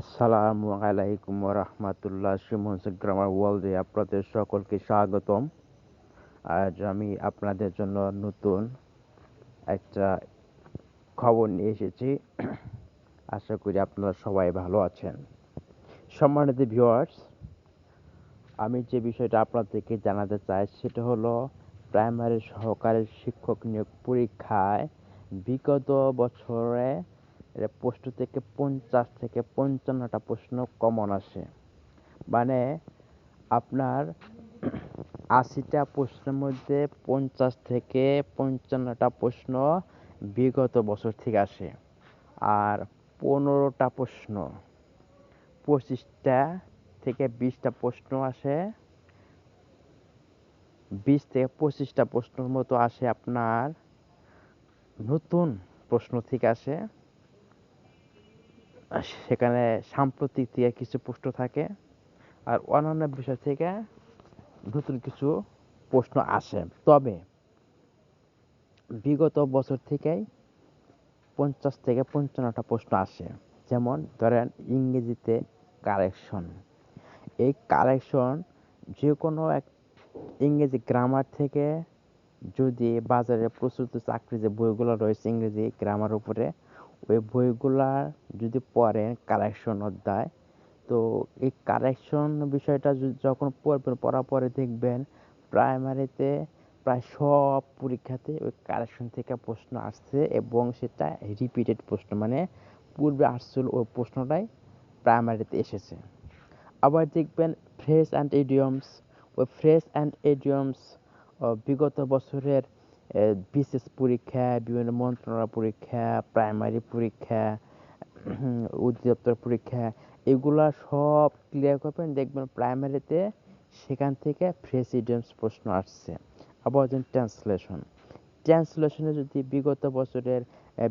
আসসালামু আলাইকুম রহমতুল্লাহ সুমন গ্রামার ওয়ার্ল্ডে আপনাদের সকলকে স্বাগতম। আজ আমি আপনাদের জন্য নতুন একটা খবর নিয়ে এসেছি। আশা করি আপনারা সবাই ভালো আছেন। সম্মানিত ভিউয়ার্স আমি যে বিষয়টা আপনাদেরকে জানাতে চাই সেটা হলো, প্রাইমারি সহকারী শিক্ষক নিয়োগ পরীক্ষায় বিগত বছরে প্রশ্ন থেকে পঞ্চাশ থেকে পঞ্চান্নটা প্রশ্ন কমন আসে। মানে আপনার আশিটা প্রশ্নের মধ্যে পঞ্চাশ থেকে পঞ্চান্নটা প্রশ্ন বিগত বছর থেকে আসে। আর পনেরোটা প্রশ্ন, পঁচিশটা থেকে বিশটা প্রশ্ন আসে। বিশ থেকে পঁচিশটা প্রশ্নের মতো আসে আপনার নতুন প্রশ্ন থেকে আসে। সেখানে সাম্প্রতিক থেকে কিছু প্রশ্ন থাকে আর অন্যান্য বিষয় থেকে নতুন কিছু প্রশ্ন আসে। তবে বিগত বছর থেকেই পঞ্চাশ থেকে পঞ্চান্নটা প্রশ্ন আসে। যেমন ধরেন ইংরেজিতে কারেকশন। এই কারেকশন যে কোনো এক ইংরেজি গ্রামার থেকে যদি বাজারে প্রস্তুত চাকরি যে বইগুলো রয়েছে ইংরেজি গ্রামার উপরে ওই বইগুলা যদি পড়েন কারেকশন অধ্যায়, তো এই কারেকশন বিষয়টা যখন পড়বেন, পড়ার পরে দেখবেন প্রাইমারিতে প্রায় সব পরীক্ষাতে ওই কারেকশন থেকে প্রশ্ন আসছে এবং সেটা রিপিটেড প্রশ্ন মানে পূর্বে আসছিল ওই প্রশ্নটাই প্রাইমারিতে এসেছে। আবার দেখবেন ফ্রেশ অ্যান্ড ইডিয়মস ওই ফ্রেশ অ্যান্ড ইডিয়মস বিগত বছরের বিশেষ পরীক্ষা, বিভিন্ন মন্ত্রণালয় পরীক্ষা প্রাইমারি পরীক্ষা, অধিদপ্তর পরীক্ষা, এগুলা সব ক্লিয়ার করবেন, দেখবেন প্রাইমারিতে সেখান থেকে প্রেসিডেন্টস প্রশ্ন আসছে। আবার ট্রান্সলেশন ট্রান্সলেশনে যদি বিগত বছরের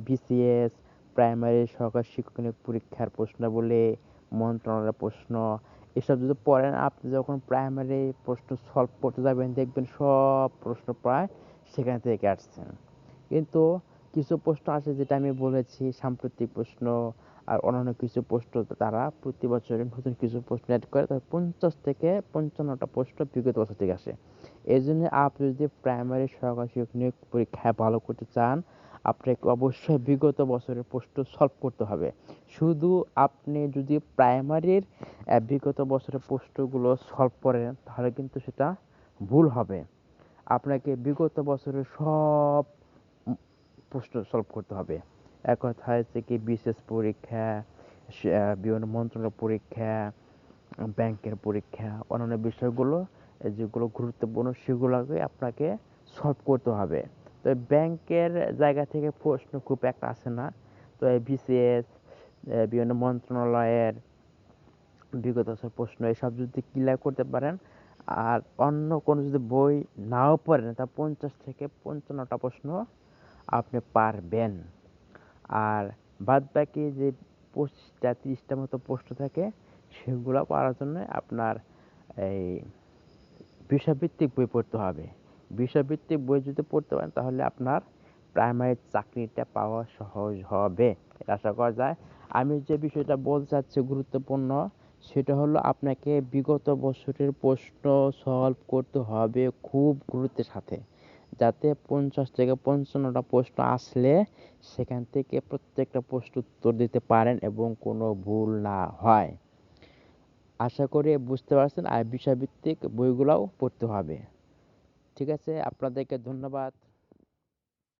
বিসিএস প্রাইমারি সরকার নিয়োগ পরীক্ষার প্রশ্ন বলে মন্ত্রণালয়ের প্রশ্ন, এসব যদি পড়েন, আপনি যখন প্রাইমারি প্রশ্ন সলভ করতে যাবেন, দেখবেন সব প্রশ্ন প্রায় সেখান থেকে আসছেন। কিন্তু কিছু প্রশ্ন আছে যেটা আমি বলেছি, সাম্প্রতিক প্রশ্ন আর অন্যান্য কিছু প্রশ্ন তারা প্রতি বছরে নতুন কিছু প্রশ্ন অ্যাড করে তবে পঞ্চাশ থেকে পঞ্চান্নটা প্রশ্ন বিগত বছর থেকে আসে। এই জন্য আপনি যদি প্রাইমারি সহকারী শিক্ষক নিয়োগ পরীক্ষায় ভালো করতে চান, আপনাকে অবশ্যই বিগত বছরের প্রশ্ন সলভ করতে হবে। শুধু আপনি যদি প্রাইমারির বিগত বছরের প্রশ্নগুলো সলভ করেন, তাহলে কিন্তু সেটা ভুল হবে। আপনাকে বিগত বছরের সব প্রশ্ন সলভ করতে হবে। এক কথা হচ্ছে কি, বিশেষ পরীক্ষা বিভিন্ন মন্ত্রণালয় পরীক্ষা, ব্যাংকের পরীক্ষা, অন্যান্য বিষয়গুলো যেগুলো গুরুত্বপূর্ণ সেগুলোকে আপনাকে সলভ করতে হবে। তো ব্যাংকের জায়গা থেকে প্রশ্ন খুব একটা আসে না। তো বিসিএস বিভিন্ন মন্ত্রণালয়ের বিগত প্রশ্ন, এসব যদি ক্লিয়ার করতে পারেন আর অন্য কোনো যদি বই নাও পড়েন, তা পঞ্চাশ থেকে পঞ্চান্নটা প্রশ্ন আপনি পারবেন। আর বাদ বাকি যে পঁচিশটা, তিরিশটা মতো প্রশ্ন থাকে, সেগুলো পারার জন্য আপনার এই বিষয়ভিত্তিক বই পড়তে হবে। বিষয়ভিত্তিক বই যদি পড়তে পারেন, তাহলে আপনার প্রাইমারি চাকরিটা পাওয়া সহজ হবে। আশা করা যায়। আমি যে বিষয়টা বলতে চাচ্ছি, গুরুত্বপূর্ণ সেটা হলো আপনাকে বিগত বছরের প্রশ্ন সলভ করতে হবে খুব গুরুত্বের সাথে। যাতে পঞ্চাশ থেকে পঞ্চান্নটা প্রশ্ন আসলে সেখান থেকে প্রত্যেকটা প্রশ্ন উত্তর দিতে পারেন এবং কোনো ভুল না হয়। আশা করি বুঝতে পারছেন। আর বিষয়ভিত্তিক বইগুলোও পড়তে হবে। ঠিক আছে, আপনাদেরকে ধন্যবাদ।